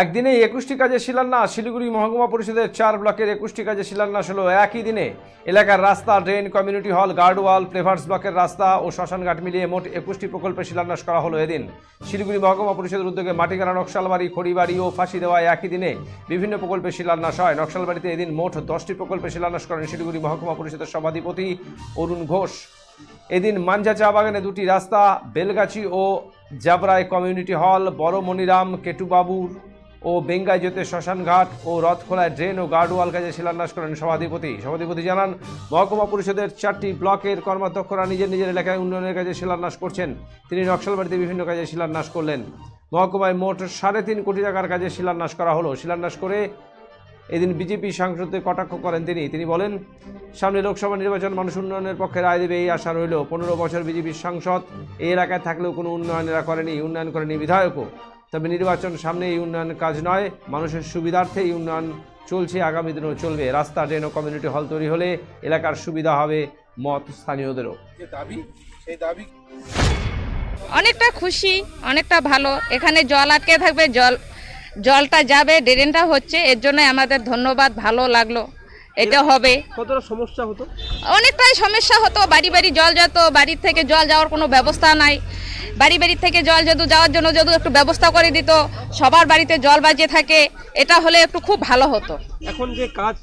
একদিনে একুশটি কাজের শিলান্যাস। শিলিগুড়ি মহকুমা পরিষদের চার ব্লকের একুশটি কাজের শিলান্যাস হলো একই দিনে। এলাকার রাস্তা, drain, community hall guardwall flavours ব্লকের রাস্তা ও শ্মশানঘাট মিলিয়ে মোট একুশটি প্রকল্পের শিলান্যাস করা হলো এদিন। শিলিগুড়ি মহকুমা পরিষদের উদ্যোগে মাটিগাড়া নকশালবাড়ি খড়িবাড়ি ও ফাঁসি দেওয়ায় একই দিনে বিভিন্ন প্রকল্পের শিলান্যাস হয়। নকশালবাড়িতে এদিন মোট দশটি প্রকল্পের শিলান্যাস করেন শিলিগুড়ি মহকুমা পরিষদের সভাধিপতি অরুণ ঘোষ। এদিন মাঞ্জা চা বাগানে দুটি রাস্তা, বেলগাছি ও জাবরায় কমিউনিটি হল বড় মনিরাম কেটুবাবুর ও বেঙ্গাইজোতে শ্মশানঘাট ও রথখোলায় ড্রেন ও গার্ডওয়াল কাজে শিলান্যাস করেন সভাধিপতি। সভাধিপতি জানান, মহকুমা পরিষদের চারটি ব্লকের কর্মাধ্যক্ষরা নিজের নিজের এলাকায় উন্নয়নের কাজে শিলান্যাস করছেন। তিনি নকশালবাড়িতে বিভিন্ন কাজে শিলান্যাস করলেন। মহকুমায় মোট সাড়ে তিন কোটি টাকার কাজে শিলান্যাস করা হলো। শিলান্যাস করে এদিন বিজেপি সাংসদদের কটাক্ষ করেন তিনি। তিনি বলেন, সামনে লোকসভা নির্বাচন মানুষ উন্নয়নের পক্ষে রায় দেবে এই আশা রইল। পনেরো বছর বিজেপির সাংসদ এই এলাকায় থাকলেও কোনো উন্নয়ন এরা করেনি। উন্নয়ন করেনি বিধায়কও। তবে নির্বাচন সামনে এই উন্নয়ন কাজ নয়। মানুষের সুবিধার্থে এই উন্নয়ন চলছে আগামী দিনেও চলবে। রাস্তা ড্রেন ও কমিউনিটি হল তৈরি হলে এলাকার সুবিধা হবে মত স্থানীয়দেরও। যে দাবি সেই দাবি অনেকটা খুশি অনেকটা ভালো। এখানে জল আটকে থাকবে জল জলটা যাবে ড্রেনটা হচ্ছে এর জন্য আমাদের ধন্যবাদ ভালো লাগল। এটা হবে। কতটা সমস্যা হতো? অনেকটাই সমস্যা হতো বাড়ি বাড়ি জল যেত বাড়ির থেকে জল যাওয়ার কোনো ব্যবস্থা নাই। বাড়ি বাড়ি থেকে জল যদি যাওয়ার জন্য যদি একটু ব্যবস্থা করে দিত সবার বাড়িতে জল বাজিয়ে থাকে এটা হলে একটু খুব ভালো হতো। এখন যে কাজ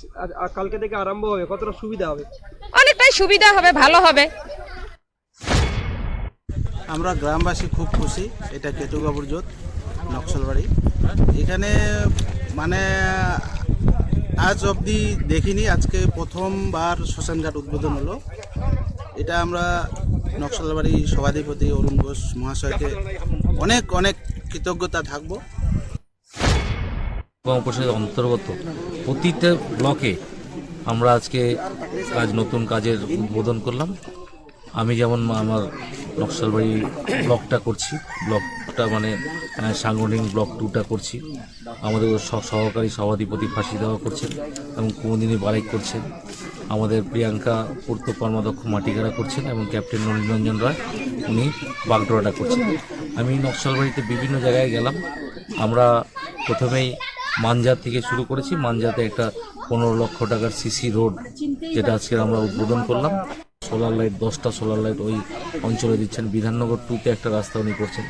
কালকে থেকে আরম্ভ হবে কতটা সুবিধা হবে? অনেকটাই সুবিধা হবে ভালো হবে। আমরা গ্রামবাসী খুব খুশি এটা কেতুবাবুর জোত নকশালবাড়ি। এখানে মানে আজ অবধি দেখিনি আজকে প্রথমবার শ্মশানঘাট উদ্বোধন হলো। এটা আমরা নকশালবাড়ি সভাধিপতি অরুণ ঘোষ মহাশয়কে অনেক অনেক কৃতজ্ঞতা থাকব। মহকুমা পরিষদের অন্তর্গত প্রতিটা ব্লকে আমরা আজকে কাজ নতুন কাজের উদ্বোধন করলাম। আমি যেমন আমার নকশালবাড়ি ব্লকটা করছি, ব্লকটা মানে সাংগঠনিক ব্লক টুটা করছি। আমাদের সহ- সহকারী সভাধিপতি ফাঁসি দেওয়া করছেন এবং কুমদিনী বারাই করছেন। আমাদের প্রিয়াঙ্কা পূর্ত কর্মাধ্যক্ষ মাটিগাড়া করছেন এবং ক্যাপ্টেন নলিনরঞ্জন রায়, উনি বাগডোরাটা করছেন। আমি নকশালবাড়িতে বিভিন্ন জায়গায় গেলাম। আমরা প্রথমেই মানজাত থেকে শুরু করেছি। মানজাতে একটা পনেরো লক্ষ টাকার সিসি রোড যেটা আজকে আমরা উদ্বোধন করলাম। সোলার লাইট দশটা সোলার লাইট ওই অঞ্চলে দিচ্ছেন। বিধাননগর টুতে একটা রাস্তা উনি করছেন।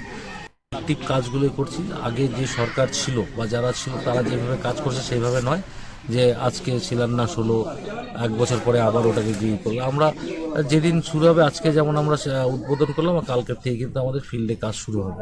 কাজগুলো করছি। আগে যে সরকার ছিল বা যারা ছিল তারা যেভাবে কাজ করছে সেইভাবে নয়। যে আজকে শিলান্যাস হলো, এক বছর পরে আবার ওটাকে গিয়ে করল। আমরা যেদিন শুরু হবে, আজকে যেমন আমরা উদ্বোধন করলাম কালকের থেকে কিন্তু আমাদের ফিল্ডে কাজ শুরু হবে।